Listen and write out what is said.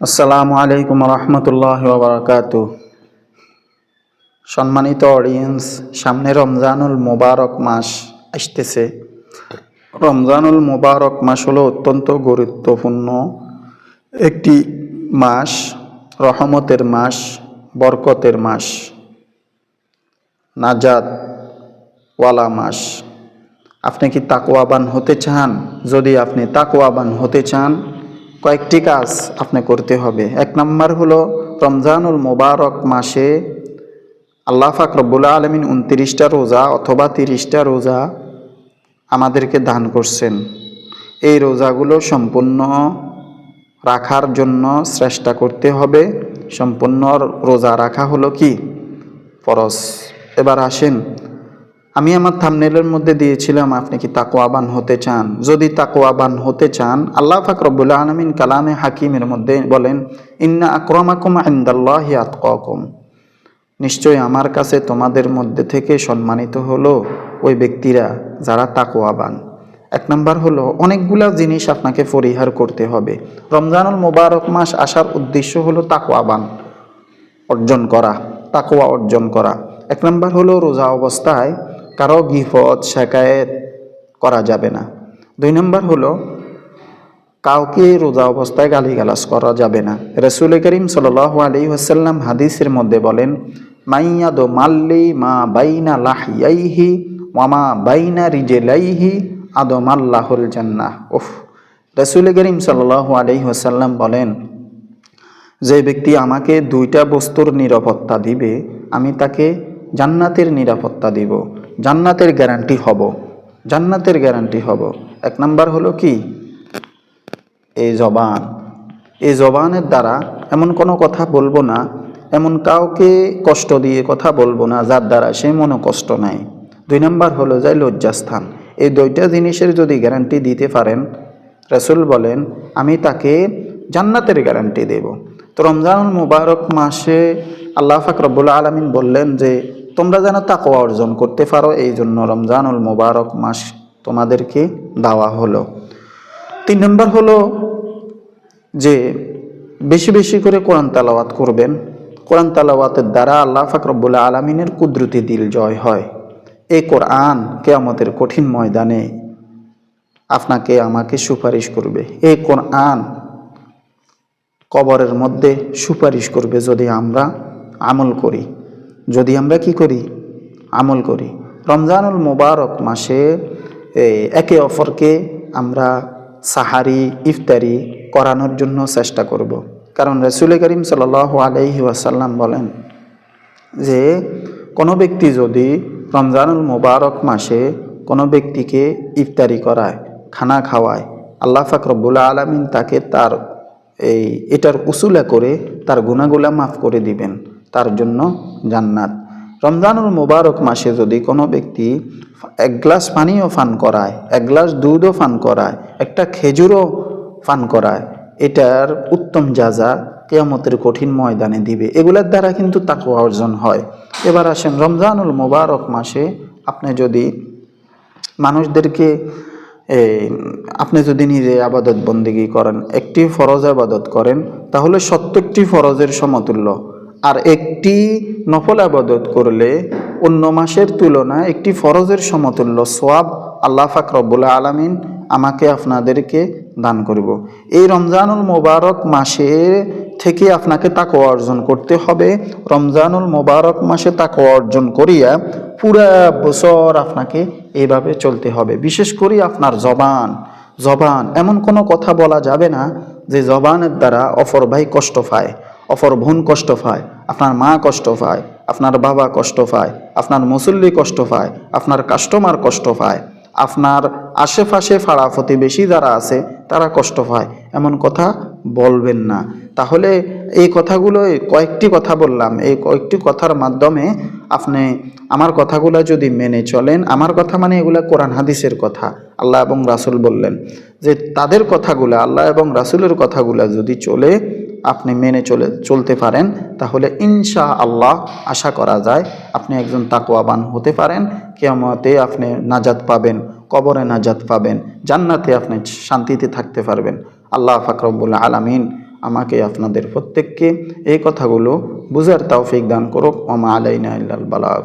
আসসালামু আলাইকুম রহমতুল্লাহ বারাকাত সম্মানিত অডিয়েন্স সামনে রমজানুল মোবারক মাস আসতেছে। রমজানুল মোবারক মাস হলো অত্যন্ত গুরুত্বপূর্ণ একটি মাস, রহমতের মাস, বরকতের মাস নাজাত ওয়ালা মাস। আপনি কি তাকওয়াবান হতে চান? যদি আপনি তাকওয়াবান হতে চান কয়েকটি কাজ আপনি করতে হবে। এক নম্বর হলো রমজানুল মোবারক মাসে আল্লাহ ফাকরবুল্লা আলমিন উনত্রিশটা রোজা অথবা তিরিশটা রোজা আমাদেরকে দান করছেন। এই রোজাগুলো সম্পূর্ণ রাখার জন্য চেষ্টা করতে হবে। সম্পূর্ণ রোজা রাখা হলো কি? ফরজ। এবার আসেন আমি আমার থামনেলের মধ্যে দিয়েছিলাম, আপনি কি তাকোয়াবান হতে চান? যদি তাকোয়াবান হতে চান, আল্লাহ ফাকরবুল্লা আলমিন কালামে হাকিমের মধ্যে বলেন, ইন্না আকরমাকুম আন্দাল্লাহ আতকাকুম। নিশ্চয় আমার কাছে তোমাদের মধ্যে থেকে সম্মানিত হলো ওই ব্যক্তিরা যারা তাকোয়াবান এক নম্বর হলো, অনেকগুলা জিনিস আপনাকে পরিহার করতে হবে। রমজানুল মোবারক মাস আসার উদ্দেশ্য হলো তাকোয়াবান অর্জন করা তাকোয়া অর্জন করা। এক নম্বর হলো রোজা অবস্থায় কারও গিফত শেকায়েত করা যাবে না। দুই নম্বর হলো, কাউকে রোজা অবস্থায় গালিগালাজ করা যাবে না। রসুল করিম সাল আলী ওসাল্লাম হাদিসের মধ্যে বলেন মাইয়াদ মাল্লি মা বাইনা লাহিয়াইহি মামা বাইনা রিজেলাইহি আদম আল্লাহুল জান্নাহ। উফ, রসুল করিম সাল আলী ওসাল্লাম বলেন, যে ব্যক্তি আমাকে দুইটা বস্তুর নিরাপত্তা দিবে, আমি তাকে জান্নাতের নিরাপত্তা দিব। জান্নাতের গ্যারান্টি হব। জান্নাতের গ্যারান্টি হব। এক নাম্বার হলো কি? এই জবান। এই জবানের দ্বারা এমন কোনো কথা বলব না, এমন কাউকে কষ্ট দিয়ে কথা বলব না, যার দ্বারা সে মনে কষ্ট নাই দুই নাম্বার হলো যায় লজ্জাস্থান। এই দুইটা জিনিসের যদি গ্যারান্টি দিতে পারেন, রসুল বলেন, আমি তাকে জান্নাতের গ্যারান্টি দেব। তো রমজানুল মুবারক মাসে আল্লাহ ফাকরবুল্লা আলমিন বললেন যে তোমরা যেন তাকওয়া অর্জন করতে পারো, এই জন্য রমজানুল মুবারক মাস তোমাদেরকে দেওয়া হলো। তিন নম্বর হলো যে বেশি বেশি করে কোরআন তালাওয়াত করবেন। কোরআন তালাওয়াতের দ্বারা আল্লাহ ফাকরবুল্লা আলমিনের কুদরতি দিল জয় হয়। এই কোরআন কেয়ামতের কঠিন ময়দানে আপনাকে, আমাকে সুপারিশ করবে। এই কোরআন কবরের মধ্যে সুপারিশ করবে যদি আমরা আমল করি। যদি আমরা কি করি? আমল করি। রমজানুল মোবারক মাসে একে অপরকে আমরা সাহারি, ইফতারি করানোর জন্য চেষ্টা করব। কারণ রসুল করিম সাল আলহি ওয়াসাল্লাম বলেন যে, কোনো ব্যক্তি যদি রমজানুল মোবারক মাসে কোনো ব্যক্তিকে ইফতারি করায়, খানা খাওয়ায়, আল্লাহ ফাকরবুল্লা আলমিন তাকে তার, এই, এটার উসুলা করে তার গুণাগুলা মাফ করে দিবেন। তার জন্য জান্নাত। রমজানুল মোবারক মাসে যদি কোনো ব্যক্তি এক গ্লাস পানিও পান করায়, এক গ্লাস দুধও পান করায়, একটা খেজুরও পান করায়, এটার উত্তম যাজা কেয়ামতের কঠিন ময়দানে দিবে। এগুলোর দ্বারা কিন্তু তাকুয়া অর্জন হয়। এবার আসেন, রমজানুল মোবারক মাসে আপনি যদি মানুষদেরকে আপনি যদি নিজে আবাদত বন্দিগি করেন, একটি ফরজ আবাদত করেন, তাহলে সত্তরটি ফরজের সমতুল্য। আর একটি নফল আবাদত করলে অন্য মাসের তুলনায় একটি ফরজের সমতুল্য সোয়াব আল্লাহ ফাকরবুল্লা আলমিন আমাকে আপনাদেরকে দান করব। এই রমজানুল মোবারক মাসে থেকে আপনাকে তাকে অর্জন করতে হবে রমজানুল মোবারক মাসে তাকে অর্জন করিয়া পুরা বছর আপনাকে এইভাবে চলতে হবে বিশেষ করে আপনার জবান জবান এমন কোনো কথা বলা যাবে না যে জবানের দ্বারা অপর ভাই কষ্ট পায়, অপর বোন কষ্ট পায়, আপনার মা কষ্ট পায়, আপনার বাবা কষ্ট পায়, আপনার মুসল্লি কষ্ট পায়, আপনার কাস্টমার কষ্ট পায়, আপনার আশেপাশে ফাড়া প্রতিবেশী যারা আছে, তারা কষ্ট পায়। এমন কথা বলবেন না। তাহলে এই কথাগুলো কয়েকটি কথা বললাম। এই কয়েকটি কথার মাধ্যমে আপনি আমার কথাগুলো যদি মেনে চলেন, আমার কথা মানে এগুলা কোরআন হাদিসের কথা। আল্লাহ এবং রাসুল বললেন যে, তাদের কথাগুলো, আল্লাহ এবং রাসুলের কথাগুলো যদি চলে, আপনি মেনে চলে, চলতে পারেন, তাহলে ইনশা আল্লাহ আশা করা যায় আপনি একজন তাকওয়াবান হতে পারেন। কেয়ামতে আপনি নাজাত পাবেন, কবরে নাজাত পাবেন, জান্নাতে আপনি শান্তিতে থাকতে পারবেন। আল্লাহ ফাকরবুল্লা আলামিন আমাকে আপনাদের প্রত্যেককে এই কথাগুলো বুঝার তৌফিক দান করুক। ওমা আলাইনা ইল্লাল বালাগ।